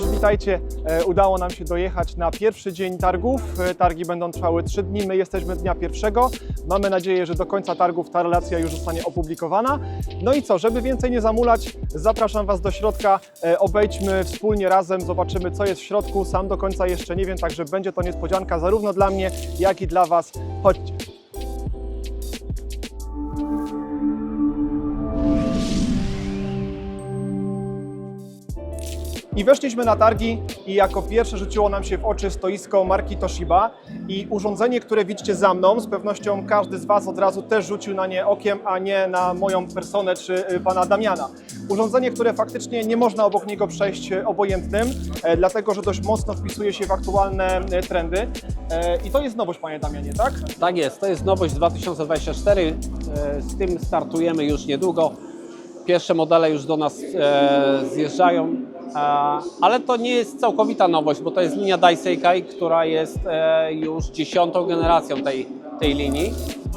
cześć, witajcie. E, Udało nam się dojechać na pierwszy dzień targów. E, Targi będą trwały 3 dni, my jesteśmy dnia pierwszego. Mamy nadzieję, że do końca targów ta relacja już zostanie opublikowana. No i co, żeby więcej nie zamulać, zapraszam Was do środka. E, Obejdźmy wspólnie razem, zobaczymy co jest w środku. Sam do końca jeszcze nie wiem, także będzie to niespodzianka zarówno dla mnie, jak i dla Was. Chodźcie. I weszliśmy na targi i jako pierwsze rzuciło nam się w oczy stoisko marki Toshiba i urządzenie, które widzicie za mną, z pewnością każdy z Was od razu też rzucił na nie okiem, a nie na moją personę czy y, pana Damiana. Urządzenie, które faktycznie nie można obok niego przejść y, obojętnym, e, dlatego że dość mocno wpisuje się w aktualne e, trendy. E, I to jest nowość, panie Damianie, tak? Tak jest, to jest nowość 2024. E, Z tym startujemy już niedługo. Pierwsze modele już do nas zjeżdżają, ale to nie jest całkowita nowość, bo to jest linia Daiseikai, która jest e, już dziesiątą generacją tej, tej linii.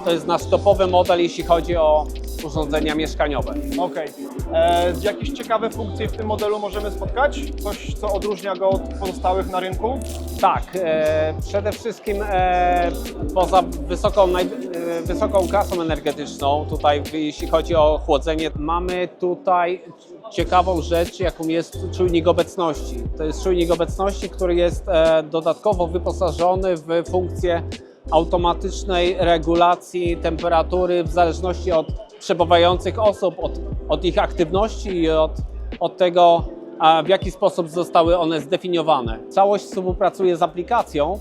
To jest nasz topowy model, jeśli chodzi o urządzenia mieszkaniowe. Okej. E, Jakieś ciekawe funkcje w tym modelu możemy spotkać? Coś, co odróżnia go od pozostałych na rynku? Tak, e, przede wszystkim e, poza wysoką, naj, e, wysoką klasą energetyczną, tutaj jeśli chodzi o chłodzenie, mamy tutaj ciekawą rzecz, jaką jest czujnik obecności. To jest czujnik obecności, który jest e, dodatkowo wyposażony w funkcję automatycznej regulacji temperatury w zależności od przebywających osób, od, od ich aktywności i od, od tego, w jaki sposób zostały one zdefiniowane. Całość współpracuje z aplikacją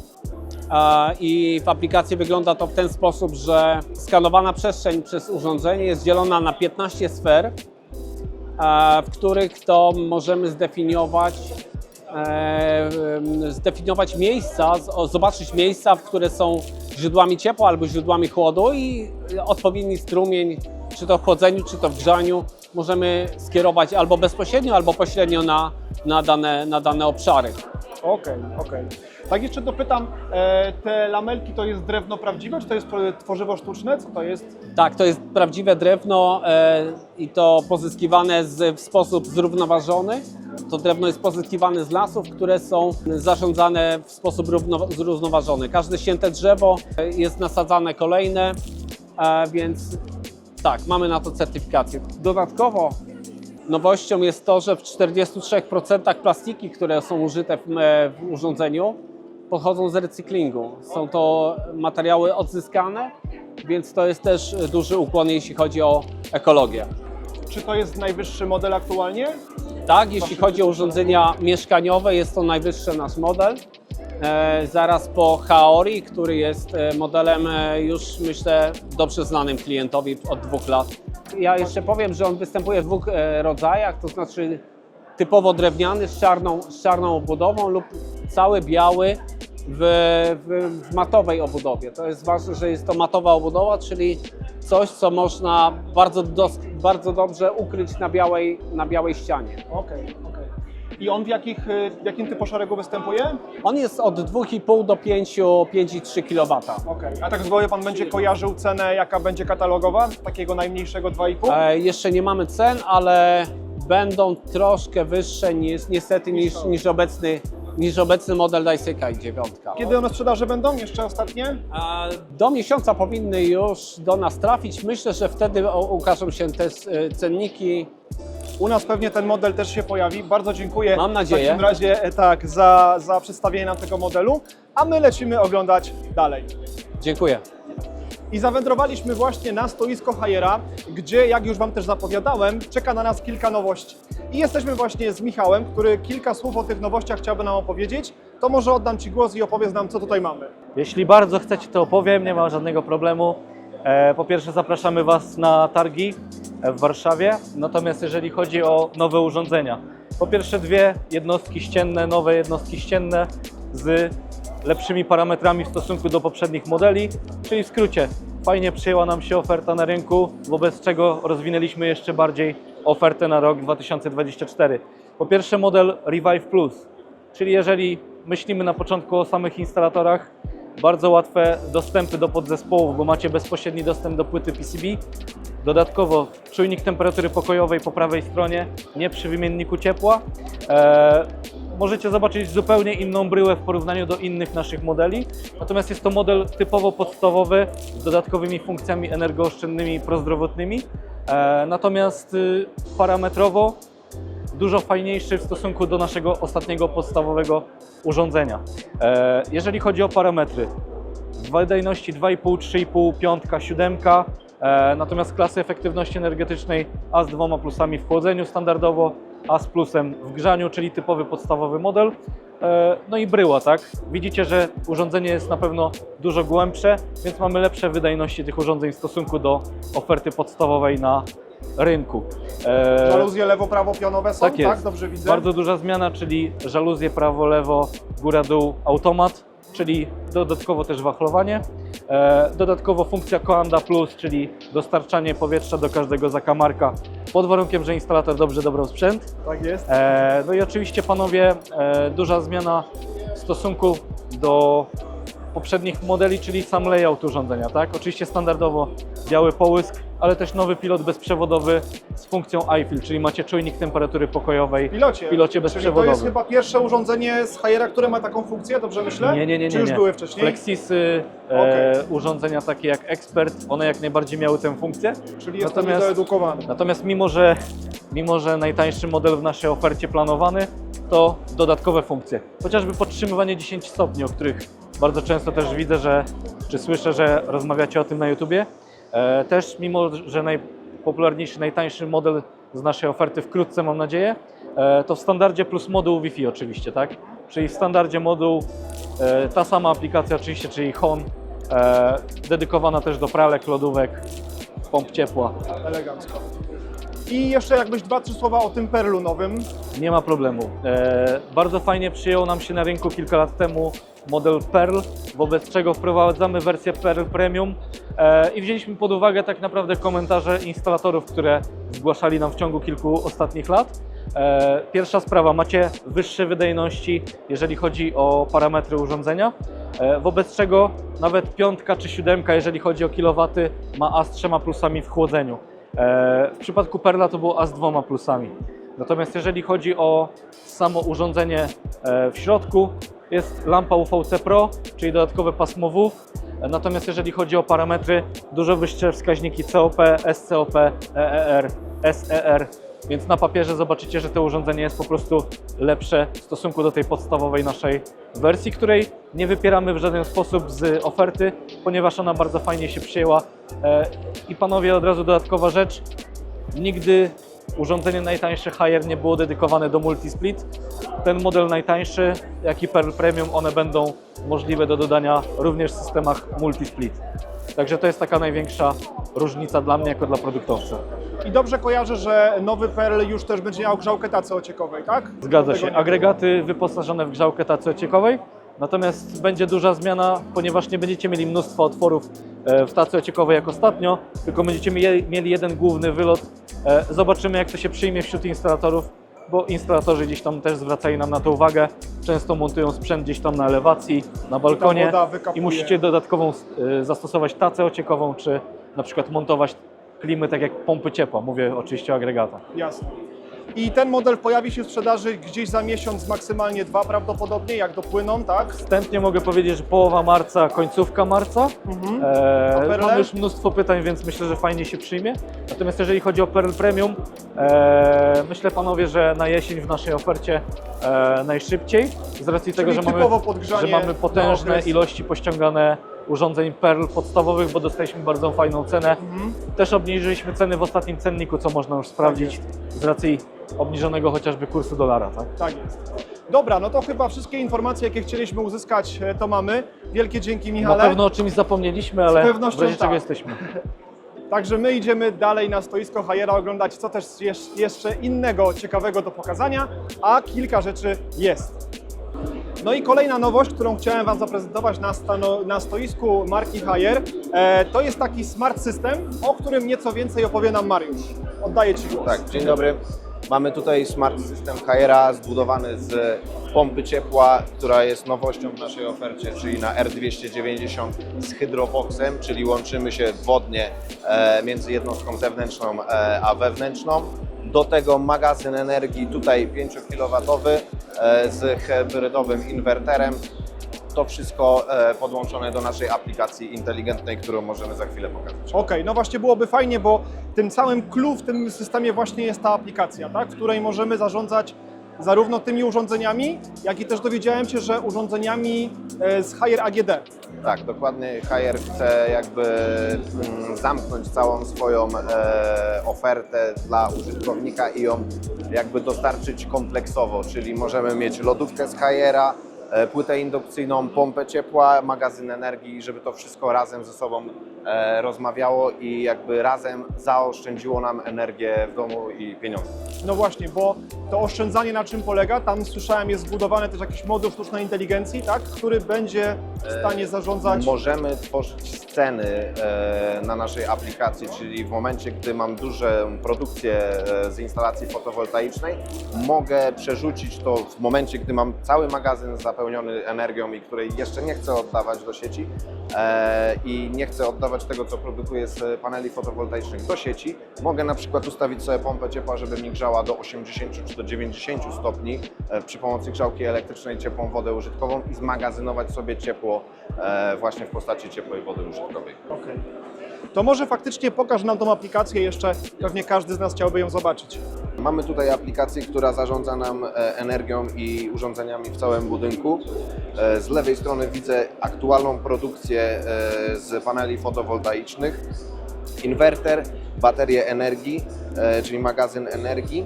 i w aplikacji wygląda to w ten sposób, że skanowana przestrzeń przez urządzenie jest dzielona na 15 sfer, w których to możemy zdefiniować e, zdefiniować miejsca, zobaczyć miejsca, które są źródłami ciepła albo źródłami chłodu i odpowiedni strumień, czy to w chłodzeniu, czy to w grzaniu, możemy skierować albo bezpośrednio, albo pośrednio na, na, dane, na dane obszary. Okej, okej. Tak jeszcze dopytam, e, te lamelki to jest drewno prawdziwe, czy to jest pro- tworzywo sztuczne? Co to jest? Tak, to jest prawdziwe drewno e, i to pozyskiwane z, w sposób zrównoważony. To drewno jest pozyskiwane z lasów, które są zarządzane w sposób równo, zrównoważony. Każde ścięte drzewo e, jest nasadzane kolejne, e, więc tak, mamy na to certyfikację. Dodatkowo nowością jest to, że w 43% plastiki, które są użyte w, e, w urządzeniu, pochodzą z recyklingu. Są to materiały odzyskane, więc to jest też duży ukłon, jeśli chodzi o ekologię. Czy to jest najwyższy model aktualnie? Tak, jeśli chodzi o urządzenia mieszkaniowe, jest to najwyższy nasz model. E, zaraz po Haori, który jest e, modelem e, już myślę dobrze znanym klientowi od dwóch lat. Ja jeszcze powiem, że on występuje w dwóch rodzajach, to znaczy typowo drewniany z czarną, z czarną obudową lub cały biały w, w, w matowej obudowie. To jest ważne, że jest to matowa obudowa, czyli coś, co można bardzo, dos, bardzo dobrze ukryć na białej, na białej ścianie. Okej, okej. I on w, jakich, e, w jakim typu szeregu występuje? On jest od 2,5 do 5, 5,3 kW. Okej. A tak z głowy Pan będzie kojarzył cenę, jaka będzie katalogowa? Takiego najmniejszego 2,5? E, jeszcze nie mamy cen, ale będą troszkę wyższe niż, niestety niż, niż, obecny, niż obecny model Daiseikai 9. Kiedy one sprzedaży będą? Jeszcze ostatnie? E, Do miesiąca powinny już do nas trafić. Myślę, że wtedy o- ukażą się te e, cenniki. U nas pewnie ten model też się pojawi. Bardzo dziękuję Mam nadzieję. w takim razie e, tak, za, za przedstawienie nam tego modelu, a my lecimy oglądać dalej. Dziękuję. I zawędrowaliśmy właśnie na stoisko Hajera, gdzie, jak już Wam też zapowiadałem, czeka na nas kilka nowości. I jesteśmy właśnie z Michałem, który kilka słów o tych nowościach chciałby nam opowiedzieć. To może oddam Ci głos i opowiedz nam, co tutaj mamy. Jeśli bardzo chcecie, to opowiem, nie ma żadnego problemu. E, Po pierwsze, zapraszamy Was na targi w Warszawie. Natomiast jeżeli chodzi o nowe urządzenia, po pierwsze, dwie jednostki ścienne, nowe jednostki ścienne z lepszymi parametrami w stosunku do poprzednich modeli, czyli w skrócie, fajnie przyjęła nam się oferta na rynku, wobec czego rozwinęliśmy jeszcze bardziej ofertę na rok 2024. Po pierwsze, model Revive Plus, czyli jeżeli myślimy na początku o samych instalatorach, bardzo łatwe dostępy do podzespołów, bo macie bezpośredni dostęp do płyty PCB. Dodatkowo czujnik temperatury pokojowej po prawej stronie, nie przy wymienniku ciepła. E, możecie zobaczyć zupełnie inną bryłę w porównaniu do innych naszych modeli. Natomiast jest to model typowo podstawowy z dodatkowymi funkcjami energooszczędnymi i prozdrowotnymi. E, natomiast y, parametrowo dużo fajniejszy w stosunku do naszego ostatniego podstawowego urządzenia. E, jeżeli chodzi o parametry, wydajności 2,5, 3,5, 5, 7, e, natomiast klasy efektywności energetycznej A z dwoma plusami w chłodzeniu standardowo, A z plusem w grzaniu, czyli typowy podstawowy model. E, no i bryła, tak? Widzicie, że urządzenie jest na pewno dużo głębsze, więc mamy lepsze wydajności tych urządzeń w stosunku do oferty podstawowej na rynku. E, Żaluzje lewo-prawo pionowe są, tak tak? Dobrze widzę. Bardzo duża zmiana, czyli żaluzje prawo-lewo, góra-dół, automat, czyli dodatkowo też wachlowanie. E, dodatkowo funkcja Coanda Plus, czyli dostarczanie powietrza do każdego zakamarka pod warunkiem, że instalator dobrze dobrał sprzęt. Tak jest. E, no i oczywiście panowie, e, duża zmiana w stosunku do poprzednich modeli, czyli sam layout urządzenia, tak? Oczywiście standardowo biały połysk, ale też nowy pilot bezprzewodowy z funkcją iFill, czyli macie czujnik temperatury pokojowej. W pilocie. pilocie Czyli to bezprzewodowym. jest chyba pierwsze urządzenie z Hayera, które ma taką funkcję, dobrze myślę? Nie, nie, nie, nie. Czy już nie. były wcześniej? Flexisy, e, urządzenia takie jak Expert, one jak najbardziej miały tę funkcję. Czyli jest to Natomiast-. Natomiast mimo że, mimo, że najtańszy model w naszej ofercie planowany, to dodatkowe funkcje. Chociażby podtrzymywanie 10 stopni, o których bardzo często też widzę, że, czy słyszę, że rozmawiacie o tym na YouTubie. E, też mimo, że najpopularniejszy, najtańszy model z naszej oferty wkrótce mam nadzieję, e, to w standardzie plus moduł Wi-Fi oczywiście, tak? Czyli w standardzie moduł e, ta sama aplikacja oczywiście, czyli HON, e, dedykowana też do pralek, lodówek, pomp ciepła. Elegancko. I jeszcze jakbyś dwa, trzy słowa o tym perlu nowym. Nie ma problemu. E, bardzo fajnie przyjął nam się na rynku kilka lat temu model Pearl, wobec czego wprowadzamy wersję Pearl Premium e, i wzięliśmy pod uwagę tak naprawdę komentarze instalatorów, które zgłaszali nam w ciągu kilku ostatnich lat. E, pierwsza sprawa, macie wyższe wydajności, jeżeli chodzi o parametry urządzenia, e, wobec czego nawet piątka czy siódemka, jeżeli chodzi o kilowaty, ma A z trzema plusami w chłodzeniu. E, W przypadku Perla to było A z dwoma plusami. Natomiast jeżeli chodzi o samo urządzenie e, w środku, jest lampa UVC Pro, czyli dodatkowe pasmo W. Natomiast jeżeli chodzi o parametry, dużo wyższe wskaźniki COP, SCOP, EER, SER, więc na papierze zobaczycie, że to urządzenie jest po prostu lepsze w stosunku do tej podstawowej naszej wersji, której nie wypieramy w żaden sposób z oferty, ponieważ ona bardzo fajnie się przyjęła. E, I panowie, od razu dodatkowa rzecz, nigdy urządzenie najtańsze Haier nie było dedykowane do multisplit. Ten model najtańszy, jak i Pearl Premium, one będą możliwe do dodania również w systemach multisplit. Także to jest taka największa różnica dla mnie jako dla produktowca. I dobrze kojarzę, że nowy perl już też będzie miał grzałkę tacy ociekowej, tak? Zgadza się. Agregaty wyposażone w grzałkę tacy ociekowej, natomiast będzie duża zmiana, ponieważ nie będziecie mieli mnóstwa otworów e, w tacy ociekowej jak ostatnio, tylko będziecie mie- mieli jeden główny wylot. E, Zobaczymy, jak to się przyjmie wśród instalatorów, bo instalatorzy gdzieś tam też zwracali nam na to uwagę. Często montują sprzęt gdzieś tam na elewacji, na balkonie i musicie dodatkową e, zastosować tacę ociekową, czy na przykład montować klimy tak jak pompy ciepła. Mówię oczywiście o agregatach. Jasne. I ten model pojawi się w sprzedaży gdzieś za miesiąc, maksymalnie dwa prawdopodobnie, jak dopłyną, tak? Wstępnie mogę powiedzieć, że połowa marca, końcówka marca. Mhm. Eee, mamy już mnóstwo pytań, więc myślę, że fajnie się przyjmie. Natomiast jeżeli chodzi o Pearl Premium, eee, myślę panowie, że na jesień w naszej ofercie eee, najszybciej. Z racji tego, że mamy, że mamy potężne ilości pościągane urządzeń Pearl podstawowych, bo dostaliśmy bardzo fajną cenę. Mhm. Też obniżyliśmy ceny w ostatnim cenniku, co można już sprawdzić z racji obniżonego chociażby kursu dolara. Tak? Tak jest. Dobra, no to chyba wszystkie informacje, jakie chcieliśmy uzyskać, e, to mamy. Wielkie dzięki Na Michale. pewno o czymś zapomnieliśmy, ale w pewnością razie czego tak. jesteśmy. Także my idziemy dalej na stoisko Hajera oglądać, co też jest jeszcze innego ciekawego do pokazania, a kilka rzeczy jest. No i kolejna nowość, którą chciałem Wam zaprezentować na, stano, na stoisku marki Hajer, e, to jest taki smart system, o którym nieco więcej opowie nam Mariusz. Oddaję Ci głos. Tak, dzień dobry. Mamy tutaj smart system Haiera zbudowany z pompy ciepła, która jest nowością w naszej ofercie, czyli na R290 z hydroboxem, czyli łączymy się wodnie e, między jednostką zewnętrzną e, a wewnętrzną. Do tego magazyn energii tutaj 5 kW z hybrydowym inwerterem. To wszystko e, podłączone do naszej aplikacji inteligentnej, którą możemy za chwilę pokazać. Okej, no właśnie byłoby fajnie, bo tym całym clue w tym systemie właśnie jest ta aplikacja, tak? w której możemy zarządzać zarówno tymi urządzeniami, jak i też dowiedziałem się, że urządzeniami e, z Higher AGD. Tak, dokładnie HR chce jakby mm, zamknąć całą swoją e, ofertę dla użytkownika i ją jakby dostarczyć kompleksowo, czyli możemy mieć lodówkę z e, płytę indukcyjną, pompę ciepła, magazyn energii, żeby to wszystko razem ze sobą e, rozmawiało i jakby razem zaoszczędziło nam energię w domu i pieniądze. No właśnie, bo to oszczędzanie na czym polega? Tam słyszałem jest zbudowany też jakiś moduł sztucznej inteligencji, tak? który będzie w stanie zarządzać. Możemy tworzyć sceny e, na naszej aplikacji, czyli w momencie, gdy mam dużą produkcję e, z instalacji fotowoltaicznej, mogę przerzucić to w momencie, gdy mam cały magazyn zapełniony energią i której jeszcze nie chcę oddawać do sieci e, i nie chcę oddawać tego, co produkuję z paneli fotowoltaicznych do sieci. Mogę na przykład ustawić sobie pompę ciepła, żeby mi grzała do 80 czy do 90 stopni e, przy pomocy grzałki elektrycznej ciepłą wodę użytkową i zmagazynować sobie ciepło e, właśnie w postaci ciepłej wody użytkowej. Okej. To może faktycznie pokaż nam tą aplikację jeszcze, pewnie każdy z nas chciałby ją zobaczyć. Mamy tutaj aplikację, która zarządza nam e, energią i urządzeniami w całym budynku. E, Z lewej strony widzę aktualną produkcję e, z paneli fotowoltaicznych, inwerter, baterię energii, czyli magazyn energii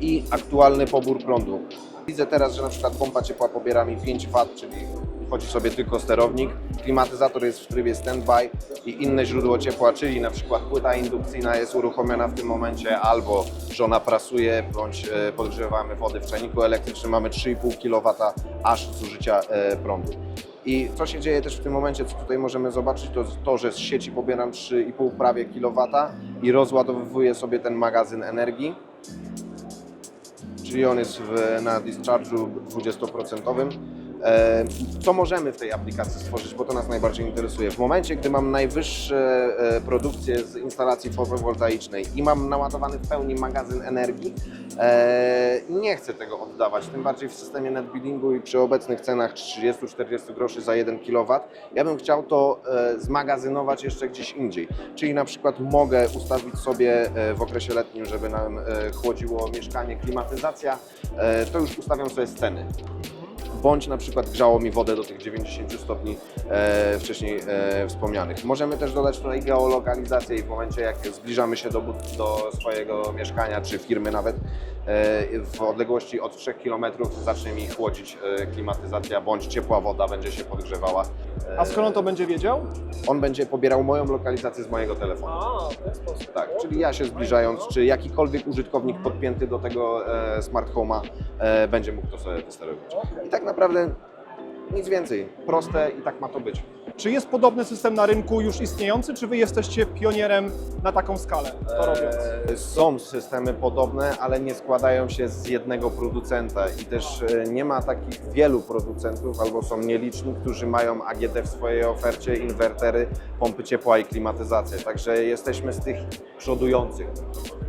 i aktualny pobór prądu. Widzę teraz, że na przykład pompa ciepła pobiera mi 5 W, czyli wchodzi sobie tylko sterownik. Klimatyzator jest w trybie standby i inne źródło ciepła, czyli na przykład płyta indukcyjna jest uruchomiona w tym momencie, albo żona prasuje, bądź e, podgrzewamy wody w czajniku elektrycznym. Mamy 3,5 kW aż zużycia e, prądu. I co się dzieje też w tym momencie, co tutaj możemy zobaczyć, to to, że z sieci pobieram 3,5 prawie kW i rozładowywuję sobie ten magazyn energii czyli on jest w, na discharge'u 20%. E, Co możemy w tej aplikacji stworzyć, bo to nas najbardziej interesuje. W momencie, gdy mam najwyższe e, produkcje z instalacji fotowoltaicznej i mam naładowany w pełni magazyn energii, e, nie chcę tego oddawać, tym bardziej w systemie netbillingu i przy obecnych cenach 30-40 groszy za 1 kW. Ja bym chciał to zmagazynować jeszcze gdzieś indziej, czyli na przykład mogę ustawić sobie w okresie letnim, żeby nam chłodziło mieszkanie, klimatyzacja, to już ustawiam sobie sceny bądź na przykład grzało mi wodę do tych 90 stopni e, wcześniej e, wspomnianych. Możemy też dodać tutaj geolokalizację i w momencie jak zbliżamy się do, do swojego mieszkania czy firmy nawet w odległości od 3 km zacznie mi chłodzić e, klimatyzacja bądź ciepła woda będzie się podgrzewała. E, A skąd on to będzie wiedział? On będzie pobierał moją lokalizację z mojego telefonu. A, w ten sposób. Tak, czyli ja się zbliżając, czy jakikolwiek użytkownik podpięty do tego e, smart home'a e, będzie mógł to sobie wysterować. I tak naprawdę nic więcej, proste i tak ma to być. Czy jest podobny system na rynku już istniejący, czy wy jesteście pionierem na taką skalę to robiąc? E, Są systemy podobne, ale nie składają się z jednego producenta i też e, nie ma takich wielu producentów, albo są nieliczni, którzy mają AGD w swojej ofercie, inwertery, pompy ciepła i klimatyzację. Także jesteśmy z tych przodujących.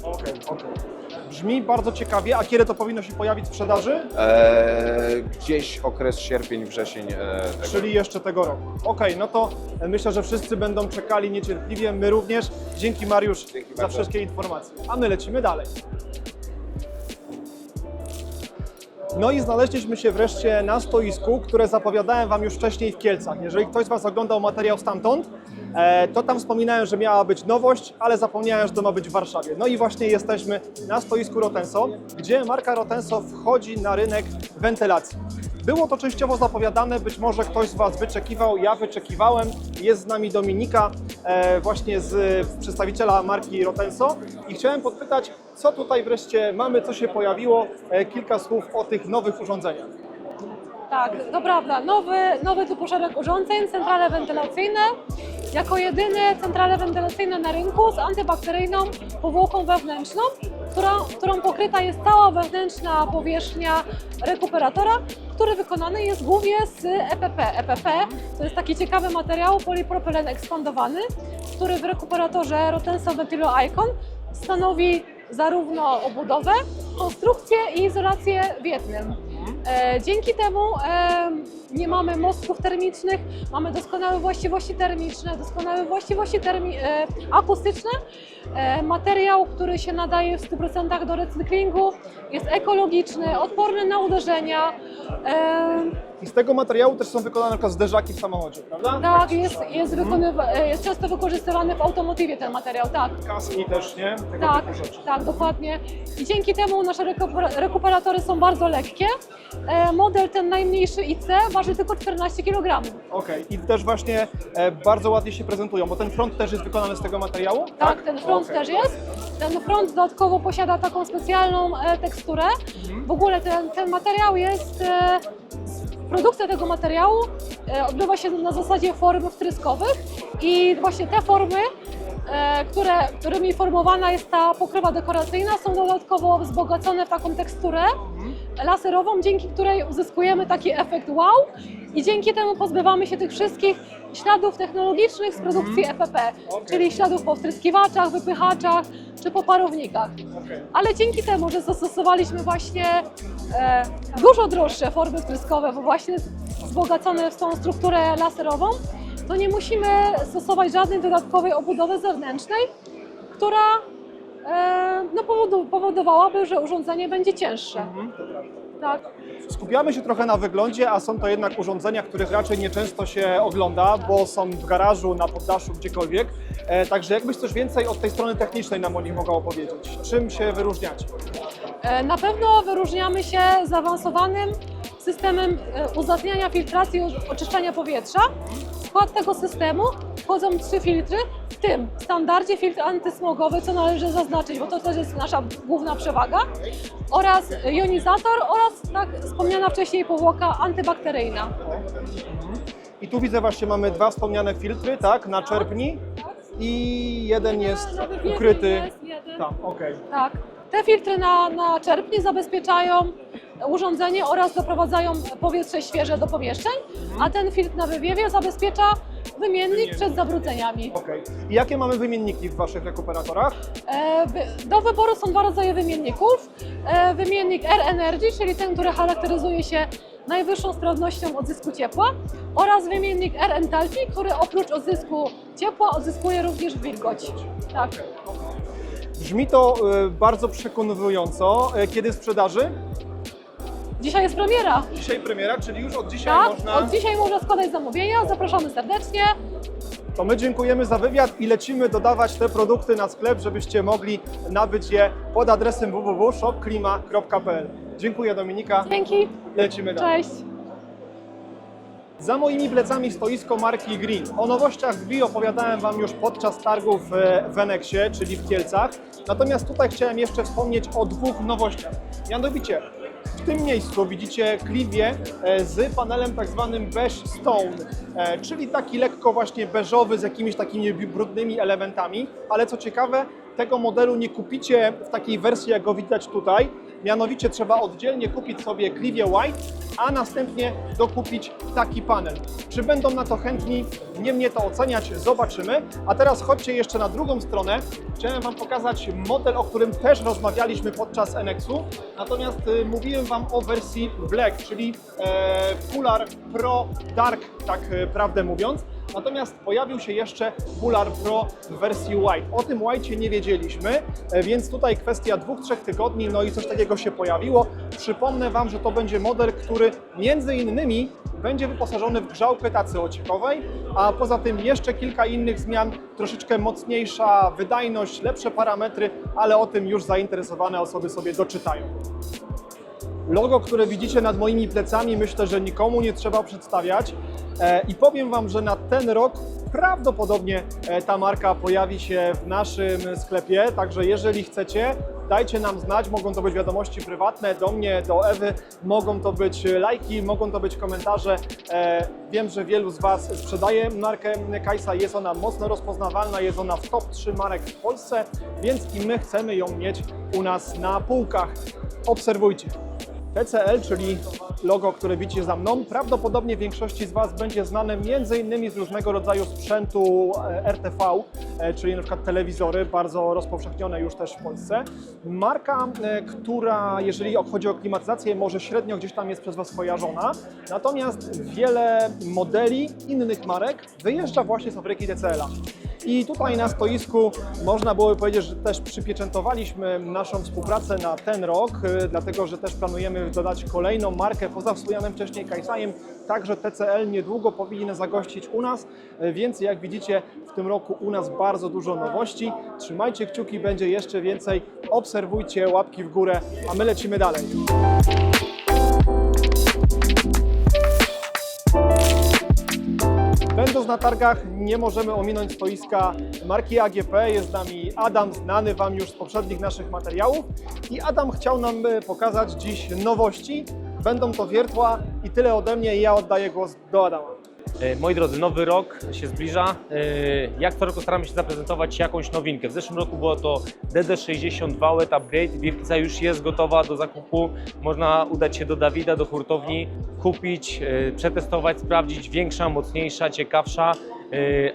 Okej, okej. Brzmi bardzo ciekawie, a kiedy to powinno się pojawić w sprzedaży? E, gdzieś okres sierpień, wrzesień e, tego Czyli jeszcze tego roku. Okej, no to myślę, że wszyscy będą czekali niecierpliwie, my również. Dzięki Mariusz Dzięki za bardzo. wszystkie informacje. A my lecimy dalej. No i znaleźliśmy się wreszcie na stoisku, które zapowiadałem Wam już wcześniej w Kielcach. Jeżeli ktoś z Was oglądał materiał stamtąd, e, to tam wspominałem, że miała być nowość, ale zapomniałem, że to ma być w Warszawie. No i właśnie jesteśmy na stoisku Rotenso, gdzie marka Rotenso wchodzi na rynek wentylacji. Było to częściowo zapowiadane, być może ktoś z Was wyczekiwał, ja wyczekiwałem. Jest z nami Dominika, e, właśnie z przedstawiciela marki Rotenso i chciałem podpytać, co tutaj wreszcie mamy, co się pojawiło, e, kilka słów o tych nowych urządzeniach. Tak, to prawda. Nowy, nowy typu szereg urządzeń, centrale wentylacyjne. Jako jedyne centrale wentylacyjne na rynku z antybakteryjną powłoką wewnętrzną, która, którą pokryta jest cała wewnętrzna powierzchnia rekuperatora, który wykonany jest głównie z EPP. EPP to jest taki ciekawy materiał, polipropylen ekspandowany, który w rekuperatorze Rotenso Ventilo Icon stanowi zarówno obudowę, konstrukcję i izolację w jednym. E, Dzięki temu e, nie mamy mostków termicznych, mamy doskonałe właściwości termiczne, doskonałe właściwości termi- e, akustyczne. Materiał, który się nadaje w 100% do recyklingu, jest ekologiczny, odporny na uderzenia. I z tego materiału też są wykonane na przykład zderzaki w samochodzie, prawda? Tak, jest, jest, e, jest często wykorzystywany w automotywie ten materiał, tak. Kaski też, nie? Tego Tak, tak, dokładnie. I dzięki temu nasze rekupera- rekuperatory są bardzo lekkie. E, Model ten najmniejszy IC waży tylko 14 kg. Okej, i też właśnie e, bardzo ładnie się prezentują, bo ten front też jest wykonany z tego materiału? Tak, ten front Okej. też jest. Ten front dodatkowo posiada taką specjalną e, teksturę. W ogóle ten, ten materiał jest. E, produkcja tego materiału e, odbywa się na zasadzie form wtryskowych i właśnie te formy, e, które, którymi formowana jest ta pokrywa dekoracyjna, są dodatkowo wzbogacone w taką teksturę laserową, dzięki której uzyskujemy taki efekt wow i dzięki temu pozbywamy się tych wszystkich śladów technologicznych z produkcji EPP, czyli śladów po wtryskiwaczach, wypychaczach czy po parownikach. Okej. Ale dzięki temu, że zastosowaliśmy właśnie e, dużo droższe formy wtryskowe, bo właśnie wzbogacone w tą strukturę laserową, to nie musimy stosować żadnej dodatkowej obudowy zewnętrznej, która no, powodu, powodowałaby, że urządzenie będzie cięższe. Tak. Skupiamy się trochę na wyglądzie, a są to jednak urządzenia, których raczej nieczęsto się ogląda, bo są w garażu, na poddaszu, gdziekolwiek. E, także jakbyś coś więcej od tej strony technicznej nam o nich mogła opowiedzieć. Czym się wyróżniacie? E, Na pewno wyróżniamy się zaawansowanym systemem e, uzatniania, filtracji i oczyszczania powietrza. Skład tego systemu wchodzą trzy filtry, w tym w standardzie filtr antysmogowy, co należy zaznaczyć, bo to też jest nasza główna przewaga, oraz jonizator oraz tak wspomniana wcześniej powłoka antybakteryjna. I tu widzę właśnie mamy dwa wspomniane filtry, tak, na czerpni i jeden jest ukryty tam, okej. Tak. Te filtry na, na czerpni zabezpieczają urządzenie oraz doprowadzają powietrze świeże do pomieszczeń, a ten filtr na wywiewie zabezpiecza wymiennik przed zabrudzeniami. Okej. I jakie mamy wymienniki w Waszych rekuperatorach? E, wy- Do wyboru są dwa rodzaje wymienników. E, Wymiennik R-Energy, czyli ten, który charakteryzuje się najwyższą sprawnością odzysku ciepła oraz wymiennik R-Enthalpy, który oprócz odzysku ciepła odzyskuje również wilgoć. Tak. Brzmi to e, bardzo przekonująco. E, Kiedy sprzedaży? Dzisiaj jest premiera. Dzisiaj premiera, czyli już od dzisiaj Tak, można... od dzisiaj można składać zamówienia. Zapraszamy serdecznie. To my dziękujemy za wywiad i lecimy dodawać te produkty na sklep, żebyście mogli nabyć je pod adresem www.shopklima.pl. Dziękuję Dominika, Dzięki. lecimy dalej. Cześć. Za moimi plecami stoisko marki Green. O nowościach w opowiadałem Wam już podczas targów e, w Eneksie, czyli w Kielcach. Natomiast tutaj chciałem jeszcze wspomnieć o dwóch nowościach. Mianowicie w tym miejscu widzicie kliwie e, z panelem tak zwanym beige stone, e, czyli taki lekko właśnie beżowy z jakimiś takimi brudnymi elementami, ale co ciekawe, tego modelu nie kupicie w takiej wersji, jak go widać tutaj. Mianowicie trzeba oddzielnie kupić sobie Clivie White, a następnie dokupić taki panel. Czy będą na to chętni? Nie mnie to oceniać, zobaczymy. A teraz chodźcie jeszcze na drugą stronę. Chciałem Wam pokazać model, o którym też rozmawialiśmy podczas Enexu. Natomiast y, mówiłem Wam o wersji Black, czyli e, Fular Pro Dark, tak e, prawdę mówiąc. Natomiast pojawił się jeszcze Fular Pro w wersji White. O tym White nie wiedzieliśmy, e, więc tutaj kwestia dwóch, trzech tygodni, no i coś takiego się pojawiło. Przypomnę Wam, że to będzie model, który między innymi będzie wyposażony w grzałkę tacy ociekowej, a poza tym jeszcze kilka innych zmian, troszeczkę mocniejsza wydajność, lepsze parametry, ale o tym już zainteresowane osoby sobie doczytają. Logo, które widzicie nad moimi plecami, myślę, że nikomu nie trzeba przedstawiać. E, I powiem Wam, że na ten rok prawdopodobnie e, ta marka pojawi się w naszym sklepie. Także jeżeli chcecie, dajcie nam znać. Mogą to być wiadomości prywatne do mnie, do Ewy, mogą to być lajki, mogą to być komentarze. E, Wiem, że wielu z Was sprzedaje markę Kajsa. Jest ona mocno rozpoznawalna, jest ona w top 3 marek w Polsce, więc i my chcemy ją mieć u nas na półkach. Obserwujcie. TCL, czyli logo, które widzicie za mną, prawdopodobnie większości z Was będzie znane m.in. z różnego rodzaju sprzętu e, RTV, e, czyli przykład telewizory, bardzo rozpowszechnione już też w Polsce. Marka, e, która jeżeli chodzi o klimatyzację, może średnio gdzieś tam jest przez Was kojarzona, natomiast wiele modeli innych marek wyjeżdża właśnie z fabryki TCL-a. I tutaj na stoisku można byłoby powiedzieć, że też przypieczętowaliśmy naszą współpracę na ten rok, y, dlatego że też planujemy dodać kolejną markę poza wspomnianym wcześniej Kajsajem. Także TCL niedługo powinien zagościć u nas, y, więc jak widzicie w tym roku u nas bardzo dużo nowości. Trzymajcie kciuki, będzie jeszcze więcej. Obserwujcie, łapki w górę, a my lecimy dalej. Na targach, nie możemy ominąć stoiska marki AGP. Jest z nami Adam, znany Wam już z poprzednich naszych materiałów. I Adam chciał nam e, pokazać dziś nowości. Będą to wiertła i tyle ode mnie. Ja oddaję głos do Adama. E, Moi drodzy, nowy rok się zbliża. E, Jak co roku staramy się zaprezentować jakąś nowinkę. W zeszłym roku było to DD60 Wałet Upgrade. Wielkica już jest gotowa do zakupu. Można udać się do Dawida, do hurtowni, kupić, e, przetestować, sprawdzić. Większa, mocniejsza, ciekawsza.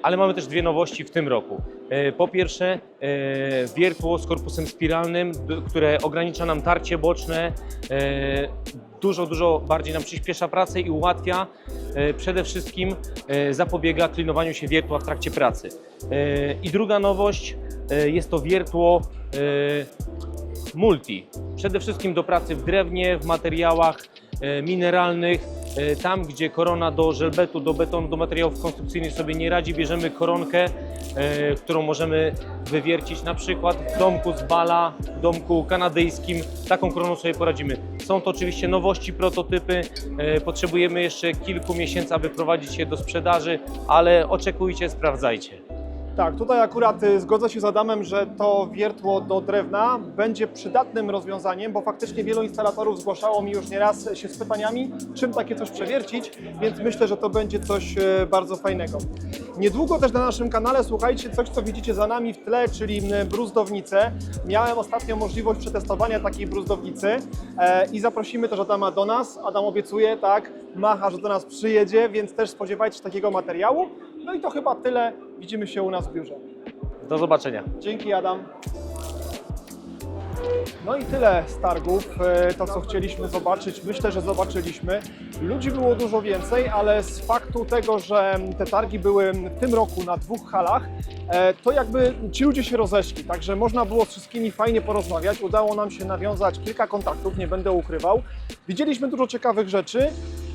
Ale mamy też dwie nowości w tym roku. Po pierwsze, wiertło z korpusem spiralnym, które ogranicza nam tarcie boczne, dużo, dużo bardziej nam przyspiesza pracę i ułatwia. E, Przede wszystkim e, zapobiega klinowaniu się wiertła w trakcie pracy. E, I druga nowość jest to wiertło multi. Przede wszystkim do pracy w drewnie, w materiałach mineralnych. E, Tam, gdzie korona do żelbetu, do betonu, do materiałów konstrukcyjnych sobie nie radzi, bierzemy koronkę, e, którą możemy wywiercić na przykład w domku z bala, w domku kanadyjskim. Taką koroną sobie poradzimy. Są to oczywiście nowości, prototypy. E, Potrzebujemy jeszcze kilku miesięcy, aby prowadzić je do sprzedaży, ale oczekujcie, sprawdzajcie. Tak, tutaj akurat y, zgodzę się z Adamem, że to wiertło do drewna będzie przydatnym rozwiązaniem, bo faktycznie wielu instalatorów zgłaszało mi już nieraz się z pytaniami, czym takie coś przewiercić, więc myślę, że to będzie coś e, bardzo fajnego. Niedługo też na naszym kanale słuchajcie coś, co widzicie za nami w tle, czyli bruzdownicę. Miałem ostatnio możliwość przetestowania takiej bruzdownicy e, i zaprosimy też Adama do nas. Adam obiecuje, tak, macha, że do nas przyjedzie, więc też spodziewajcie się takiego materiału. No i to chyba tyle. Widzimy się u nas w biurze. Do zobaczenia. Dzięki Adam. No i tyle z targów. E, To, co chcieliśmy zobaczyć, myślę, że zobaczyliśmy. Ludzi było dużo więcej, ale z faktu tego, że te targi były w tym roku na dwóch halach, e, to jakby ci ludzie się rozeszli, także można było z wszystkimi fajnie porozmawiać. Udało nam się nawiązać kilka kontaktów, nie będę ukrywał. Widzieliśmy dużo ciekawych rzeczy.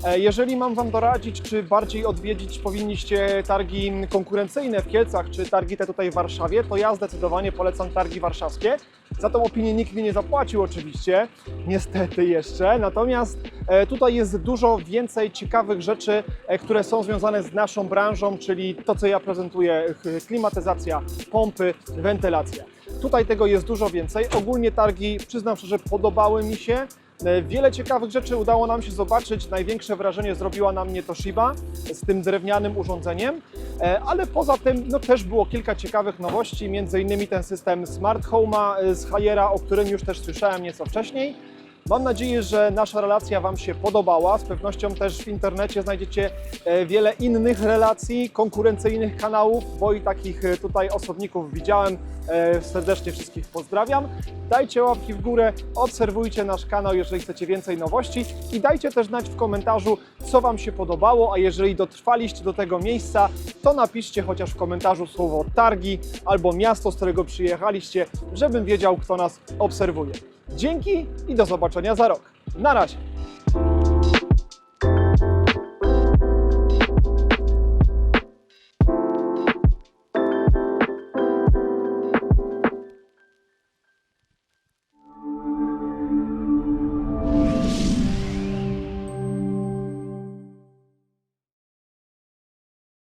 E, Jeżeli mam Wam doradzić, czy bardziej odwiedzić powinniście targi konkurencyjne w Kielcach, czy targi te tutaj w Warszawie, to ja zdecydowanie polecam targi warszawskie. Za tą opinię nikt mi nie zapłacił oczywiście, niestety jeszcze. Natomiast e, tutaj jest dużo więcej ciekawych rzeczy, e, które są związane z naszą branżą, czyli to, co ja prezentuję, klimatyzacja, pompy, wentylacja. Tutaj tego jest dużo więcej. Ogólnie targi, przyznam szczerze, podobały mi się. E, Wiele ciekawych rzeczy udało nam się zobaczyć. Największe wrażenie zrobiła na mnie Toshiba z tym drewnianym urządzeniem, E, ale poza tym no, też było kilka ciekawych nowości, między innymi ten system Smart Home'a e, z Hayera, o którym już też słyszałem nieco wcześniej. Mam nadzieję, że nasza relacja Wam się podobała. Z pewnością też w internecie znajdziecie e, wiele innych relacji, konkurencyjnych kanałów, bo i takich e, tutaj osobników widziałem. E, Serdecznie wszystkich pozdrawiam. Dajcie łapki w górę, obserwujcie nasz kanał, jeżeli chcecie więcej nowości i dajcie też znać w komentarzu, co Wam się podobało, a jeżeli dotrwaliście do tego miejsca, to napiszcie chociaż w komentarzu słowo targi albo miasto, z którego przyjechaliście, żebym wiedział, kto nas obserwuje. Dzięki i do zobaczenia za rok. Na razie!